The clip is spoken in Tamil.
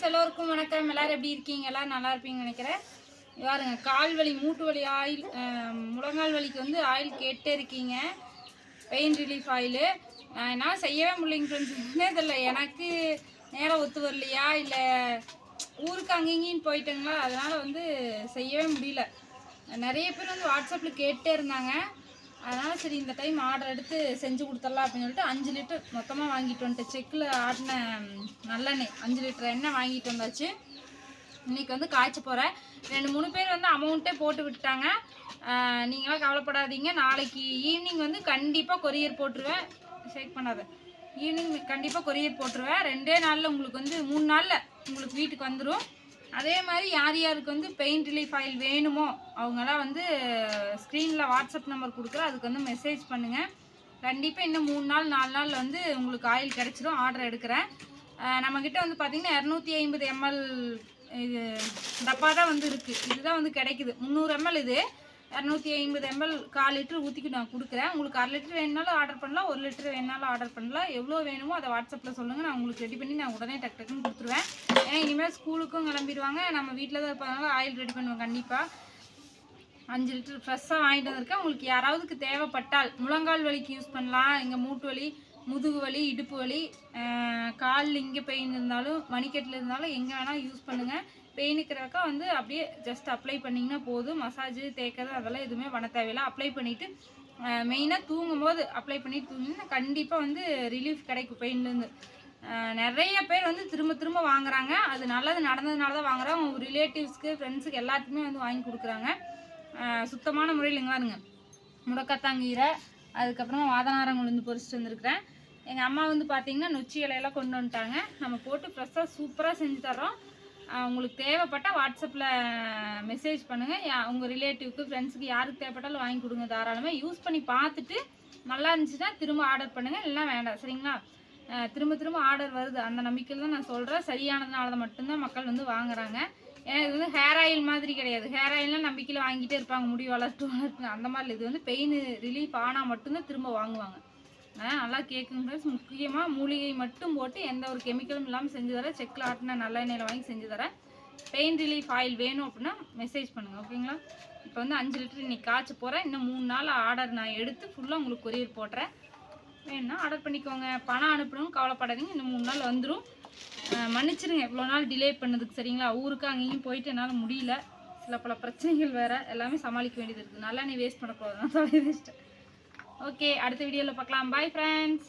ஃப்ரெண்ட்ஸ் எல்லோருக்கும் வணக்கம். எல்லாரும் எப்படி இருக்கீங்க? எல்லாம் நல்லா இருப்பீங்கன்னு நினைக்கிறேன். பாருங்க கால் வலி மூட்டு வலி ஆயில் முழங்கால் வலிக்கு வந்து ஆயில் கேட்டே இருக்கீங்க. Pain relief oil. நான் என்ன செய்யவே முடியலைங்க ஃப்ரெண்ட்ஸ் இதில் எனக்கு நேரம் ஒத்து வரலையா? இல்லை ஊருக்கு அங்கேயும் போயிட்டேங்களா? அதனால் வந்து செய்யவே முடியல. நிறைய பேர் வந்து வாட்ஸ்அப்பில் கேட்டே இருந்தாங்க. அதனால் சரி இந்த டைம் ஆர்டர் எடுத்து செஞ்சு கொடுத்துடலாம் அப்படின்னு சொல்லிட்டு அஞ்சு லிட்டர் மொத்தமாக வாங்கிட்டு வந்துட்டு செக்கில் ஆட்டின நல்லெண்ணெய் அஞ்சு லிட்டர் எண்ணெய் வாங்கிட்டு வந்தாச்சு. இன்றைக்கி வந்து காய்ச்ச போகிறேன் ரெண்டு மூணு பேர் வந்து அமௌண்ட்டே போட்டு விட்டாங்க நீங்களாம் கவலைப்படாதீங்க. நாளைக்கு ஈவினிங் வந்து கண்டிப்பாக கொரியர் போட்டுருவேன். ஷேக் பண்ணாத. ஈவினிங் கண்டிப்பாக கொரியர் போட்டுருவேன். ரெண்டே நாளில் உங்களுக்கு வந்து மூணு நாளில் உங்களுக்கு வீட்டுக்கு வந்துடும் அதே மாதிரி யார் யாருக்கு வந்து பெயின் ரிலீஃப் ஆயில் வேணுமோ அவங்கெல்லாம் வந்து ஸ்க்ரீனில் வாட்ஸ்அப் நம்பர் கொடுக்குற அதுக்கு வந்து மெசேஜ் பண்ணுங்கள் கண்டிப்பாக இன்னும் மூணு நாள் நாலு நாளில் வந்து உங்களுக்கு ஆயில் கிடச்சிரும். ஆர்டர் எடுக்கிறேன். நம்மக்கிட்ட வந்து பார்த்தீங்கன்னா இரநூத்தி ஐம்பது எம்எல் இது டப்பா தான் வந்து இருக்குது இதுதான் வந்து கிடைக்குது. முந்நூறு எம்எல் இது. இரநூத்தி ஐம்பது எம்எல் கால் லிட்டர் ஊற்றிக்கு நான் கொடுக்குறேன். உங்களுக்கு அரை லிட்டர் வேணுனாலும் ஆர்டர் பண்ணலாம். ஒரு லிட்டர் வேணுனாலும் ஆர்டர் பண்ணலாம். எவ்வளோ வேணுமோ அதை வாட்ஸ்அப்பில் சொல்லுங்கள் நான் உங்களுக்கு ரெடி பண்ணி நான் உடனே டக்கு டக்குன்னு கொடுத்துருவேன். ஏன்னா இனிமேல் ஸ்கூலுக்கும் கிளம்பிடுவாங்க. நம்ம வீட்டில் தான் இருப்பதனால ஆயில் ரெடி பண்ணுவோம் கண்டிப்பாக அஞ்சு லிட்டர் ஃப்ரெஷ்ஷாக வாங்கிட்டு வந்திருக்கேன். உங்களுக்கு யாராவதுக்கு தேவைப்பட்டால் முழங்கால் வலிக்கு யூஸ் பண்ணலாம். இங்கே மூட்டு வலி முதுகு வலி இடுப்பு வலி காலில் இங்கே பெயின் இருந்தாலும் மணிக்கட்டில் இருந்தாலும் எங்கே வேணால் யூஸ் பண்ணுங்கள் பெயின் இருக்கிறக்கா வந்து அப்படியே ஜஸ்ட் அப்ளை பண்ணிங்கன்னா போதும். மசாஜ் தேக்கிறது அதெல்லாம் எதுவுமே பண்ண தேவையில்லை. அப்ளை பண்ணிவிட்டு மெயினாக தூங்கும்போது அப்ளை பண்ணிட்டு தூங்கினா கண்டிப்பாக வந்து ரிலீஃப் கிடைக்கும் பெயின்லேருந்து நிறைய பேர் வந்து திரும்ப திரும்ப வாங்குறாங்க. அது நல்லது நடந்ததுனால தான் வாங்குறாங்க. அவங்க ரிலேட்டிவ்ஸ்க்கு ஃப்ரெண்ட்ஸுக்கு எல்லாத்துக்குமே வந்து வாங்கி கொடுக்குறாங்க. சுத்தமான முறையில் இங்கே பாருங்க. முடக்கத்தாங்கீரை அதுக்கப்புறமா வாதனாரம் வந்து பொரிச்சிட்டு வந்திருக்கிறேன். எங்கள் அம்மா வந்து பார்த்தீங்கன்னா நொச்சி இலையெல்லாம் கொண்டு வந்துட்டாங்க. நம்ம போட்டு ஃப்ரெஷ்ஷாக சூப்பராக செஞ்சு தரோம் உங்களுக்கு தேவைப்பட்டால் வாட்ஸ்அப்பில் மெசேஜ் பண்ணுங்கள் உங்கள் ரிலேட்டிவ்க்கு ஃப்ரெண்ட்ஸுக்கு யாருக்கு தேவைப்பட்டாலும் வாங்கி கொடுங்க தாராளமாக யூஸ் பண்ணி பார்த்துட்டு நல்லா இருந்துச்சுன்னா திரும்ப ஆர்டர் பண்ணுங்கள் எல்லாம் வேண்டாம். சரிங்களா? திரும்ப திரும்ப ஆர்டர் வருது. அந்த நம்பிக்கையில் தான் நான் சொல்கிறேன் சரியானதுனால தான் மட்டும்தான் மக்கள் வந்து வாங்குறாங்க. ஏன்னா இது வந்து ஹேர் ஆயில் மாதிரி கிடையாது. ஹேர் ஆயில்லாம் நம்பிக்கையில் வாங்கிட்டே இருப்பாங்க. முடி வளர்த்து வளர்த்து. அந்த மாதிரி இது வந்து பெயின் ரிலீஃப் ஆனால் மட்டும்தான் திரும்ப வாங்குவாங்க. நல்லா கேட்குங்க ஃப்ரெண்ட்ஸ் முக்கியமாக மூலிகை மட்டும் போட்டு எந்த ஒரு கெமிக்கலும் இல்லாமல் செஞ்சு தரேன். செக்கில் ஆட்டின நல்ல எண்ணெயில் வாங்கி செஞ்சு தரேன். பெயின் ரிலீஃப் ஆயில் வேணும் அப்படின்னா மெசேஜ் பண்ணுங்கள் ஓகேங்களா இப்போ வந்து அஞ்சு லிட்டர் இன்னைக்கு காய்ச்ச போகிறேன் இன்னும் மூணு நாள் ஆர்டர் நான் எடுத்து ஃபுல்லாக உங்களுக்கு கொரியர் போடுறேன் வேணும்னா ஆர்டர் பண்ணிக்கோங்க. பணம் அனுப்பணும் கவலைப்படாதீங்க. இன்னும் மூணு நாள் வந்துடும் மன்னிச்சிருங்க. இவ்வளோ நாள் டிலே பண்ணதுக்கு சரிங்களா? ஊருக்கு அங்கேயும் போயிட்டு என்னால் முடியல. சில பல பிரச்சனைகள் வேறு. எல்லாமே சமாளிக்க வேண்டியது இருக்குது நல்லா நீ வேஸ்ட் பண்ணக்கூடாது நான் சொல்லி ஓகே அடுத்த வீடியோவில் பார்க்கலாம். Bye friends